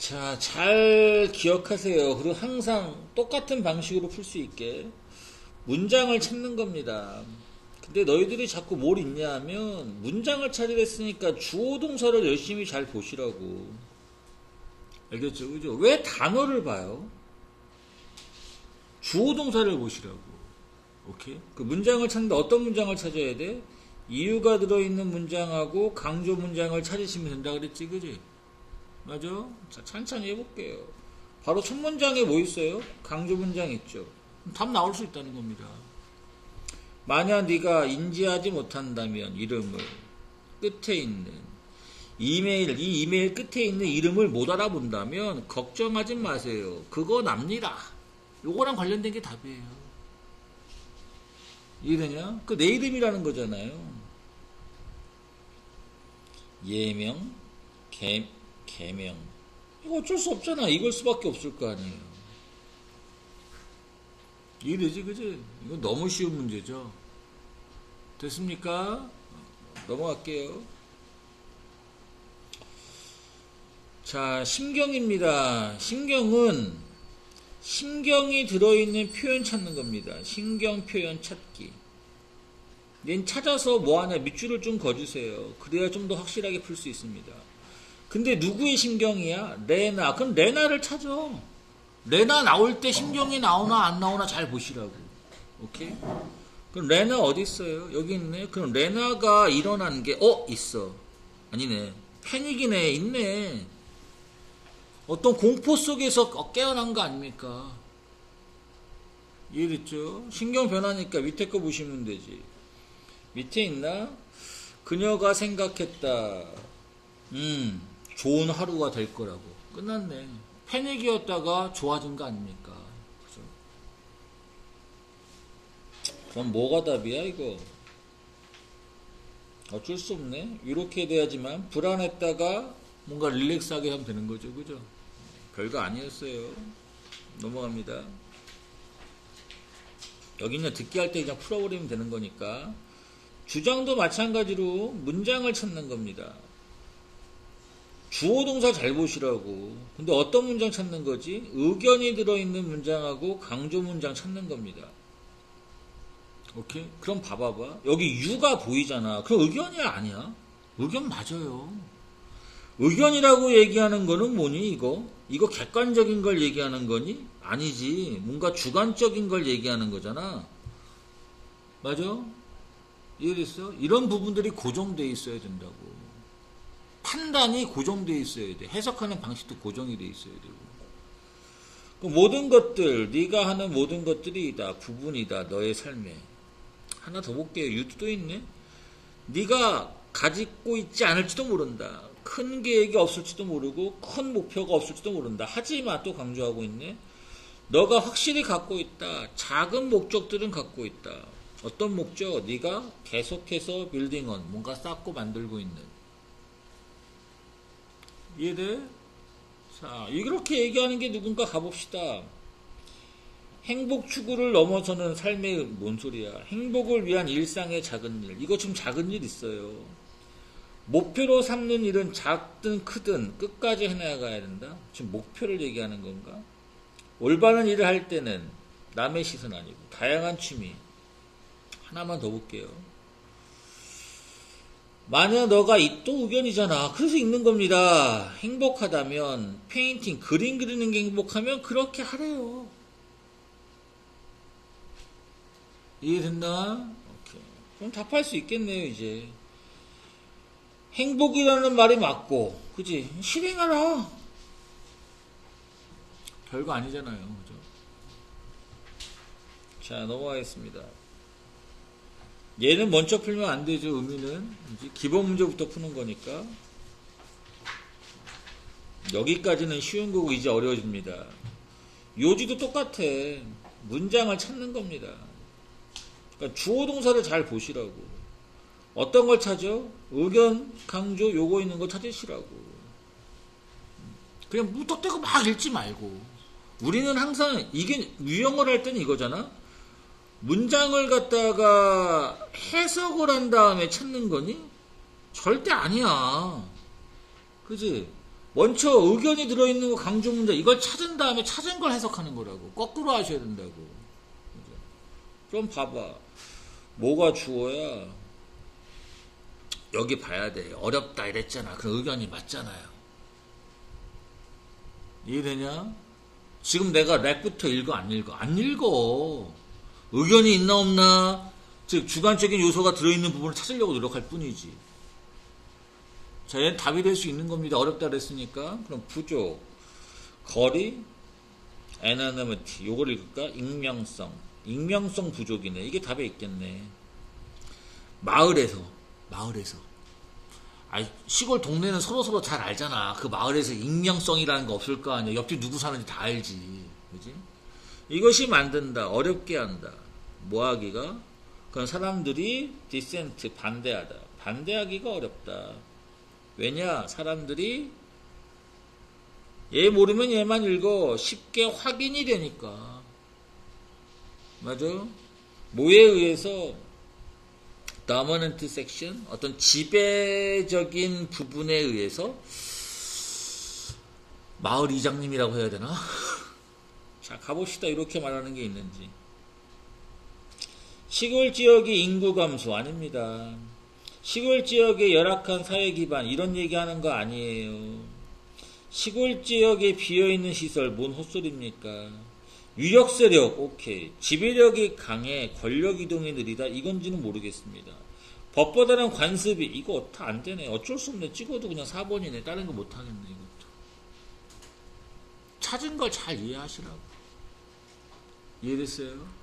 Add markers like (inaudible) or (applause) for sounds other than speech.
자, 잘 기억하세요. 그리고 항상 똑같은 방식으로 풀 수 있게 문장을 찾는 겁니다. 근데 너희들이 자꾸 뭘 읽냐 하면 문장을 찾으랬으니까 주어 동사를 열심히 잘 보시라고. 알겠죠? 그죠? 왜 단어를 봐요? 주어 동사를 보시라고. 오케이? 그 문장을 찾는데 어떤 문장을 찾아야 돼? 이유가 들어있는 문장하고 강조 문장을 찾으시면 된다 그랬지, 그지? 맞아? 자, 천천히 해볼게요. 바로 첫 문장에 뭐 있어요? 강조 문장 있죠. 답 나올 수 있다는 겁니다. 만약 네가 인지하지 못한다면 이름을 끝에 있는 이메일, 이 이메일 끝에 있는 이름을 못 알아본다면 걱정하지 마세요. 그거 납니다. 요거랑 관련된 게 답이에요. 이해되냐? 그 내 이름이라는 거잖아요. 예명, 개, 개명. 이거 어쩔 수 없잖아. 이걸 수밖에 없을 거 아니에요. 이해되지, 그지? 이거 너무 쉬운 문제죠. 됐습니까? 넘어갈게요. 자, 심경입니다. 심경은 심경이 들어있는 표현 찾는 겁니다. 심경 표현 찾기. nên 찾아서 뭐 하냐 밑줄을 좀 그어주세요. 그래야 좀 더 확실하게 풀 수 있습니다. 근데 누구의 심경이야? 레나. 그럼 레나를 찾아. 레나 나올 때 심경이 나오나 안 나오나 잘 보시라고. 오케이? 그럼 레나 어디 있어요? 여기 있네. 그럼 레나가 일어난 게, 어? 있어. 아니네. 패닉이네. 있네. 어떤 공포 속에서 깨어난 거 아닙니까? 이해됐죠? 신경 변하니까 밑에 거 보시면 되지. 밑에 있나? 그녀가 생각했다. 음, 좋은 하루가 될 거라고. 끝났네. 패닉이었다가 좋아진 거 아닙니까? 그죠? 그럼 뭐가 답이야, 이거? 어쩔 수 없네. 이렇게 돼야지만 불안했다가 뭔가 릴렉스하게 하면 되는 거죠. 그죠? 별거 아니었어요. 넘어갑니다. 여기는 듣기 할 때 그냥 풀어버리면 되는 거니까. 주장도 마찬가지로 문장을 찾는 겁니다. 주어 동사 잘 보시라고. 근데 어떤 문장 찾는 거지? 의견이 들어있는 문장하고 강조 문장 찾는 겁니다. 오케이? 그럼 봐봐봐. 여기 유가 보이잖아. 그럼 의견이 아니야? 의견 맞아요. 의견이라고 얘기하는 거는 뭐니, 이거? 이거 객관적인 걸 얘기하는 거니? 아니지. 뭔가 주관적인 걸 얘기하는 거잖아. 맞아? 이해됐어? 이런 부분들이 고정되어 있어야 된다고. 판단이 고정되어 있어야 돼. 해석하는 방식도 고정이 되어 있어야 되고. 그 모든 것들, 네가 하는 모든 것들이 다 부분이다. 너의 삶에. 하나 더 볼게요. 유튜도 있네. 네가 가지고 있지 않을지도 모른다. 큰 계획이 없을지도 모르고 큰 목표가 없을지도 모른다. 하지만 또 강조하고 있네. 너가 확실히 갖고 있다. 작은 목적들은 갖고 있다. 어떤 목적? 네가 계속해서 빌딩은 뭔가 쌓고 만들고 있는. 이해돼? 자, 이렇게 얘기하는 게 누군가 가봅시다. 행복 추구를 넘어서는 삶의 뭔 소리야? 행복을 위한 일상의 작은 일. 이거 지금 작은 일 있어요. 목표로 삼는 일은 작든 크든 끝까지 해나가야 된다. 지금 목표를 얘기하는 건가? 올바른 일을 할 때는 남의 시선 아니고 다양한 취미. 하나만 더 볼게요. 만약 너가 이또 의견이잖아. 그래서 읽는 겁니다. 행복하다면 페인팅, 그림 그리는 게 행복하면 그렇게 하래요. 이해됐나? 오케이. 그럼 답할 수 있겠네요, 이제. 행복이라는 말이 맞고, 그지? 실행하라. 별거 아니잖아요, 그죠? 자, 넘어가겠습니다. 얘는 먼저 풀면 안 되죠, 의미는. 기본 문제부터 푸는 거니까. 여기까지는 쉬운 거고, 이제 어려워집니다. 요지도 똑같아. 문장을 찾는 겁니다. 그러니까 주어 동사를 잘 보시라고. 어떤 걸 찾아? 의견, 강조, 요거 있는 거 찾으시라고. 그냥 무턱대고 막 읽지 말고. 우리는 항상 이게 유형을 할 때는 이거잖아. 문장을 갖다가 해석을 한 다음에 찾는 거니? 절대 아니야. 그지? 먼저 의견이 들어있는 거 강조 문장 이걸 찾은 다음에 찾은 걸 해석하는 거라고 거꾸로 하셔야 된다고 그죠? 그럼 봐봐 뭐가 주어야 여기 봐야 돼 어렵다 이랬잖아 그럼 의견이 맞잖아요 이해되냐? 지금 내가 렉부터 읽어 안 읽어 안 읽어 의견이 있나 없나 즉 주관적인 요소가 들어있는 부분을 찾으려고 노력할 뿐이지 자, 얘는 답이 될 수 있는 겁니다. 어렵다 그랬으니까. 그럼 부족, 거리, anonymity. 요걸 읽을까? 익명성. 익명성 부족이네. 이게 답에 있겠네. 마을에서, 마을에서. 아이, 시골 동네는 서로 서로 잘 알잖아. 그 마을에서 익명성이라는 거 없을 거 아니야. 옆집 누구 사는지 다 알지. 그지? 이것이 만든다. 어렵게 한다. 뭐 하기가? 그건 사람들이 dissent, 반대하다. 반대하기가 어렵다. 왜냐? 사람들이 얘 모르면 얘만 읽어. 쉽게 확인이 되니까. 맞아? 뭐에 의해서 dominant section 어떤 지배적인 부분에 의해서 마을 이장님이라고 해야 되나? (laughs) 자, 가봅시다. 이렇게 말하는 게 있는지. 시골 지역의 인구 감소 아닙니다. 시골 지역의 열악한 사회 기반 이런 얘기하는 거 아니에요. 시골 지역에 비어 있는 시설 뭔 헛소리입니까? 유력 세력 오케이 지배력이 강해 권력 이동이 느리다 이건지는 모르겠습니다. 법보다는 관습이 이거 다안 되네. 어쩔 수 없네. 찍어도 그냥 4번이네. 다른 거 못 하겠네 이것도. 찾은 걸 잘 이해하시라고. 이해됐어요?